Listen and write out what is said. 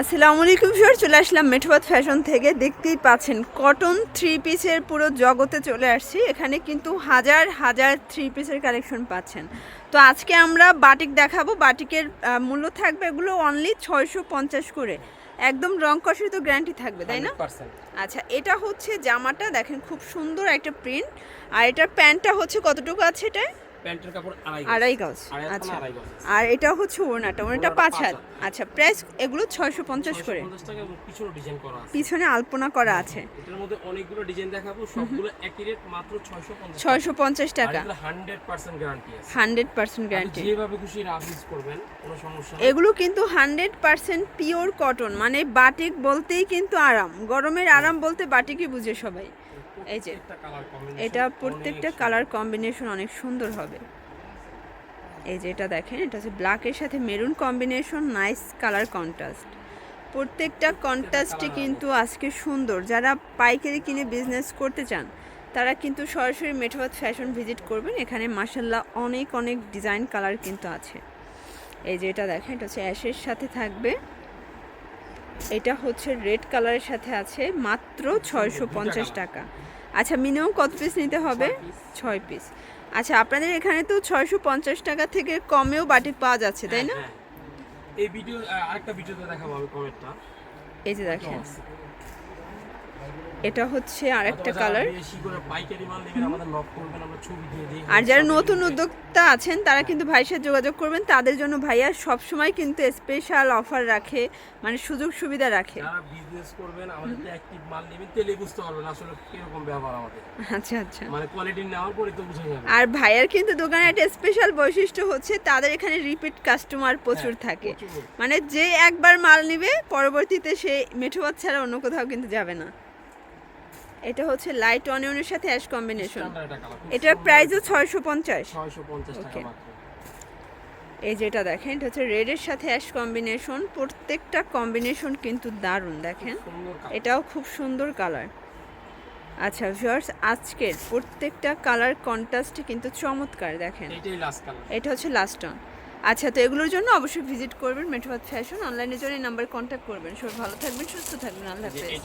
আসসালামু আলাইকুম স্যার চলে আসলাম মেঠোবাদ ফ্যাশন থেকে। দেখতেই পাচ্ছেন কটন থ্রি পিসের পুরো জগতে চলে আসছি। এখানে কিন্তু হাজার হাজার থ্রি পিসের কালেকশন পাচ্ছেন। তো আজকে আমরা বাটিক দেখাবো। বাটিকের মূল্য থাকবে এগুলো অনলি ছয়শো পঞ্চাশ করে। একদম রং কষের তো গ্যারান্টি থাকবে তাই না? আচ্ছা এটা হচ্ছে জামাটা। দেখেন খুব সুন্দর একটা প্রিন্ট আর এটার প্যান্টটা হচ্ছে কতটুকু আছে এটা প্যান্টের কাপড় আড়াই আড়াই গজ আচ্ছা। আর এটা হচ্ছে ওড়নাটা ওড়নাটা পাঁচ হাত। আচ্ছা প্রাইস এগুলো ছয়শো পঞ্চাশ করে। 650 টাকা এবং পিছনে ডিজাইন করা আছে। পিছনে আলপনা করা আছে। এটার মধ্যে অনেকগুলো ডিজাইন দেখাবো সবগুলো একই রেট মাত্র 650 ছয়শো পঞ্চাশ টাকা। Hundred percent guarantee hundred percent guarantee যেভাবে খুশি রাফ ইউজ করবেন কোনো সমস্যা এগুলো কিন্তু হান্ড্রেড পার্সেন্ট পিওর কটন মানে বাটিক বলতেই কিন্তু আরাম। গরমের আরাম বলতে বাটিকই বুঝে সবাই। এই যে এটা প্রত্যেকটা কালার কম্বিনেশন অনেক সুন্দর হবে। এই যে এটা দেখেন এটা হচ্ছে ব্ল্যাকের সাথে maroon combination nice colour contrast প্রত্যেকটা কন্ট্রাস্টই কিন্তু আজকে সুন্দর। যারা পাইকারি কিনে বিজনেস করতে চান তারা কিন্তু সরাসরি মেঠোবাদ ফ্যাশন ভিজিট করবেন। এখানে মাসাল্লাহ অনেক অনেক ডিজাইন কালার কিন্তু আছে। এই যে এটা দেখেন এটা হচ্ছে অ্যাশের সাথে থাকবে। এটা হচ্ছে রেড কালারের সাথে আছে মাত্র ছয়শো পঞ্চাশ টাকা। আচ্ছা মিনিমাম কত পিস নিতে হবে? ছয় পিস আচ্ছা আপনাদের এখানে তো ছয়শো পঞ্চাশ টাকা থেকে কমেও বাটিক পাওয়া যাচ্ছে তাই না? হ্যাঁ, হ্যাঁ। এই ভিডিও আরেকটা ভিডিওতে দেখাবো আমি কমেন্টটা এই যে দেখেন। এটা হচ্ছে আরেকটা কালার আর যারা নতুন উদ্যোক্তা আছেন তারা কিন্তু ভাইয়ের সাথে যোগাযোগ করবেন। তাদের জন্য ভাইয়া সবসময় কিন্তু স্পেশাল অফার রাখে মানে সুযোগ সুবিধা রাখে। বিজনেস করবেন আমাদের অ্যাক্টিভ মাল নেবেন তেলে বুঝতে পারবেন আসলে কীরকম ব্যবহার আমাদের। আচ্ছা আচ্ছা। মানে কোয়ালিটি নেওয়ার পরে তো বুঝে যাবে। আর ভাইয়ার কিন্তু দোকানে একটা স্পেশাল বৈশিষ্ট্য হচ্ছে তাদের এখানে রিপিট কাস্টমার প্রচুর হ্যাঁ, থাকে। মানে যে একবার মাল নিবে পরবর্তীতে সে মেঠোবাদ ছাড়া অন্য কোথাও কিন্তু যাবে না। এটা হচ্ছে লাইট অনিয়নের সাথে অ্যাশ কম্বিনেশন এটার। প্রাইসও ছয়শো পঞ্চাশ। 650 টাকা মাত্র। এই যেটা দেখেন এটা হচ্ছে রেডের সাথে অ্যাশ কম্বিনেশন প্রত্যেকটা কম্বিনেশন কিন্তু দারুণ দেখেন। এটাও খুব সুন্দর কালার আচ্ছা ভিউয়ার্স আজকের প্রত্যেকটা কালার কন্ট্রাস্টে কিন্তু চমৎকার দেখেন। এইটাই লাস্ট কালার এটা হচ্ছে লাস্ট অন আচ্ছা তো এগুলোর জন্য অবশ্যই ভিজিট করবেন। মেঠোবাদ ফ্যাশন অনলাইনের জন্য এই নাম্বার কন্ট্যাক্ট করবেন। সবাই ভালো থাকবেন সুস্থ থাকবেন। আল্লাহ হাফেজ।